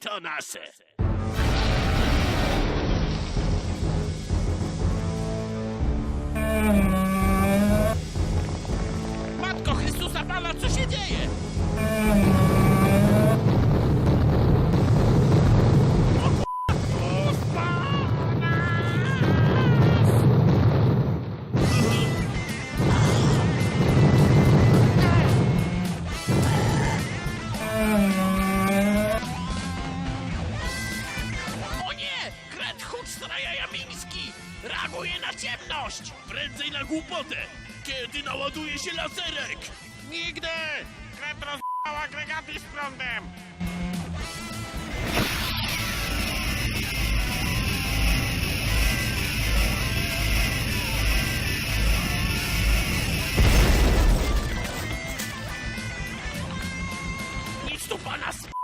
To nasze. Reaguje na ciemność! Prędzej na głupotę! Kiedy naładuje się laserek? Nigdy! Kret rozbał agregaty z prądem! Nic tu pana sp***amy!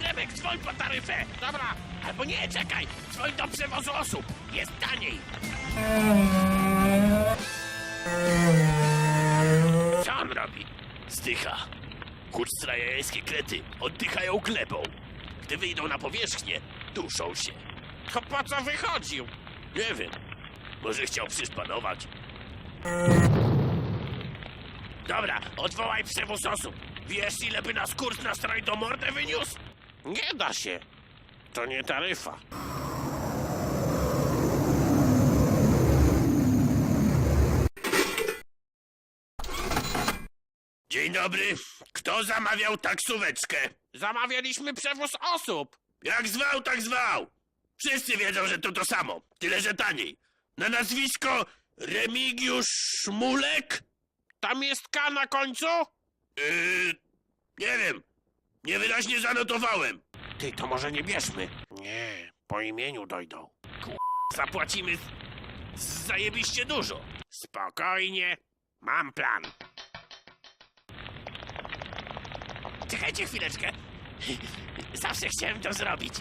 Remek, dzwoń po taryfę! Dobra, albo nie, czekaj! Dzwoń do przewozu osób! Jest taniej! Co on robi? Zdycha. Kurcstrajańskie krety oddychają glebą. Gdy wyjdą na powierzchnię, duszą się. To po co wychodził? Nie wiem. Może chciał przyszpanować. Dobra, odwołaj przewóz osób. Wiesz, ile by nas kurs na stroj do mordę wyniósł? Nie da się. To nie taryfa. Dzień dobry. Kto zamawiał taksóweczkę? Zamawialiśmy przewóz osób. Jak zwał, tak zwał. Wszyscy wiedzą, że to to samo. Tyle, że taniej. Na nazwisko Remigiusz Szmulek? Tam jest K na końcu? Yy, nie wiem. Niewyraźnie zanotowałem. Ty, to może nie bierzmy. Nie, po imieniu dojdą. Zapłacimy z... zajebiście dużo. Spokojnie. Mam plan. Czekajcie chwileczkę. Zawsze chciałem to zrobić.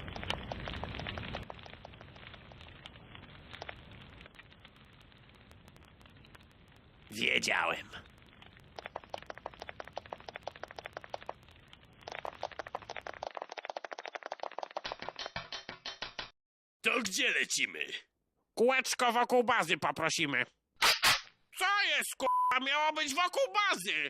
Wiedziałem. To gdzie lecimy? Kółeczko wokół bazy poprosimy. Co jest, k***a? Miało być wokół bazy!